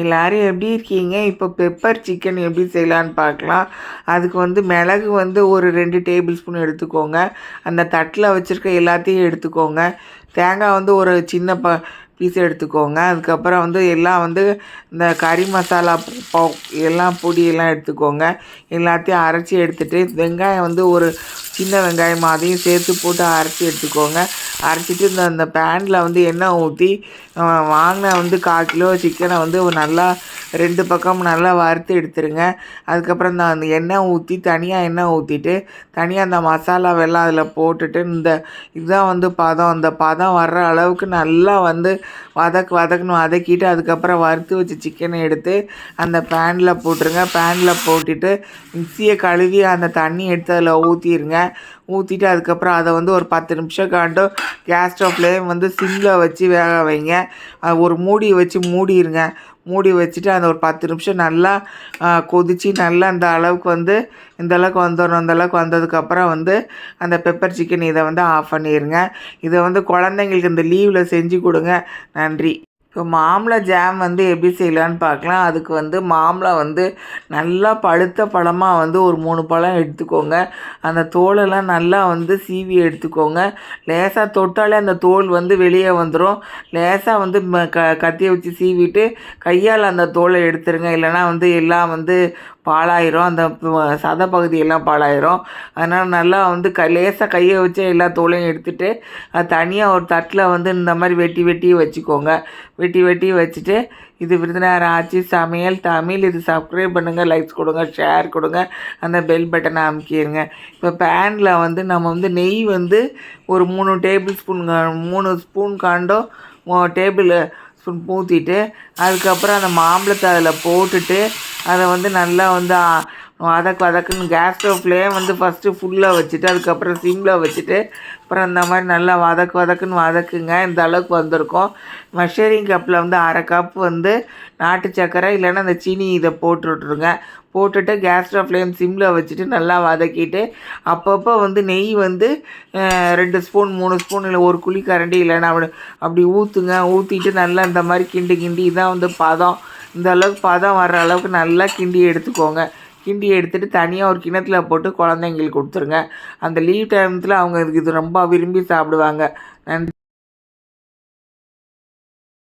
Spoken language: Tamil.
எல்லோரும் எப்படி இருக்கீங்க? இப்போ பெப்பர் சிக்கன் எப்படி செய்யலான்னு பார்க்கலாம். அதுக்கு வந்து மிளகு வந்து ஒரு ரெண்டு டேபிள் ஸ்பூன் எடுத்துக்கோங்க. அந்த தட்டில் வச்சுருக்க எல்லாத்தையும் எடுத்துக்கோங்க. தேங்காய் வந்து ஒரு சின்ன ப பீஸ் எடுத்துக்கோங்க. அதுக்கப்புறம் வந்து எல்லாம் வந்து இந்த கறி மசாலா எல்லாம் பொடியெல்லாம் எடுத்துக்கோங்க. எல்லாத்தையும் அரைச்சி எடுத்துகிட்டு வெங்காயம் வந்து ஒரு சின்ன வெங்காயம் அதையும் சேர்த்து போட்டு அரைச்சி எடுத்துக்கோங்க. அரைச்சிட்டு இந்த அந்த பேனில் வந்து எண்ணெய் ஊற்றி வாங்கின வந்து கால் கிலோ சிக்கனை வந்து நல்லா ரெண்டு பக்கம் நல்லா வறுத்து எடுத்துருங்க. அதுக்கப்புறம் இந்த அந்த எண்ணெய் ஊற்றி தனியாக எண்ணெய் ஊற்றிட்டு தனியாக அந்த மசாலாவெல்லாம் அதில் போட்டுட்டு இந்த இதுதான் வந்து பதம். அந்த பதம் வர்ற அளவுக்கு நல்லா வந்து வதக்கு வதக்குன்னு வதக்கிட்டு அதுக்கப்புறம் வறுத்து வச்சு சிக்கனை எடுத்து அந்த பேனில் போட்டுருங்க. பேனில் போட்டுட்டு மிக்சியை கழுவி அந்த தண்ணி எடுத்து அதில் ஊற்றிடுங்க ஊற்றிட்டு அதுக்கப்புறம் அதை வந்து ஒரு பத்து நிமிஷம் காண்டும் கேஸ் ஸ்டவ் ஃப்ளேம் வந்து சிம்மில் வச்சு வேக வைங்க. அது ஒரு மூடி வச்சு மூடிடுங்க மூடி வச்சுட்டு அந்த ஒரு பத்து நிமிஷம் நல்லா கொதித்து நல்லா அந்த அளவுக்கு வந்து இந்த அளவுக்கு வந்துடணும் அந்த அளவுக்கு வந்ததுக்கப்புறம் வந்து அந்த பெப்பர் சிக்கன் இதை வந்து ஆஃப் பண்ணிடுங்க இதை வந்து குழந்தைங்களுக்கு இந்த லீவில் செஞ்சு கொடுங்க. நன்றி. இப்போ மாம்பழ ஜாம் வந்து எப்படி செய்யலான்னு பார்க்கலாம். அதுக்கு வந்து மாம்பழம் வந்து நல்லா பழுத்த பழமாக வந்து ஒரு மூணு பழம் எடுத்துக்கோங்க. அந்த தோலெல்லாம் நல்லா வந்து சீவி எடுத்துக்கோங்க. லேசாக தொட்டாலே அந்த தோல் வந்து வெளியே வந்துடும் லேசாக வந்து க கத்தியை வச்சு சீவிட்டு கையால் அந்த தோலை எடுத்துருங்க. இல்லைன்னா வந்து எல்லாம் வந்து பாழாயிரும். அந்த சத பகுதியெல்லாம் பாழாயிரும். அதனால் நல்லா வந்து க லேசாக கையை வச்சு எல்லா தோலையும் எடுத்துகிட்டு அது தனியாக ஒரு தட்டில் வந்து இந்த மாதிரி வெட்டி வெட்டி வச்சுக்கோங்க. வெட்டி வெட்டி வச்சுட்டு இது விருதுநகர் ஆட்சி சமையல் தமிழ். இது சப்ஸ்கிரைப் பண்ணுங்கள் லைக்ஸ் கொடுங்க ஷேர் கொடுங்க. அந்த பெல் பட்டனை அமுக்கிடுங்க இப்போ பேனில் வந்து நம்ம வந்து நெய் வந்து ஒரு மூணு டேபிள் ஸ்பூன் மூணு ஸ்பூன் காண்டோ டேபிள் ஸ்பூன் ஊற்றிட்டு அதுக்கப்புறம் அந்த மாம்பழத்தை அதில் போட்டுட்டு அதை வந்து நல்லா வந்து வதக்கு வதக்குன்னு கேஸ் ஸ்டவ்லேயே வந்து ஃபஸ்ட்டு ஃபுல்லாக வச்சுட்டு அதுக்கப்புறம் சிம்மில் வச்சுட்டு அப்புறம் இந்த மாதிரி நல்லா வதக்கு வதக்குன்னு வதக்குங்க. இந்த அளவுக்கு வந்திருக்கும். மெஷரிங் கப்பில் வந்து அரை கப் வந்து நாட்டு சக்கரை இல்லைன்னா அந்த சீனி இதை போட்டு விட்ருங்க போட்டுட்டு கேஸ் ஸ்டவ் ஃப்ளேம் சிம்மில் வச்சுட்டு நல்லா வதக்கிட்டு அப்பப்போ வந்து நெய் வந்து ரெண்டு ஸ்பூன் மூணு ஸ்பூன் இல்லை ஒரு குழி கரண்டி இல்லைன்னா அப்படி அப்படி ஊற்றுங்க ஊற்றிட்டு நல்லா இந்த மாதிரி கிண்டி கிண்டி இதான் வந்து பதம். இந்த அளவுக்கு பதம் வர்ற அளவுக்கு நல்லா கிண்டி எடுத்துக்கோங்க. கிண்டி எடுத்துட்டு தனியாக ஒரு கிணத்துல போட்டு குழந்தைங்களுக்கு கொடுத்துருங்க. அந்த லீவ் டைமத்தில் அவங்க இது ரொம்ப விரும்பி சாப்பிடுவாங்க. நன்றி.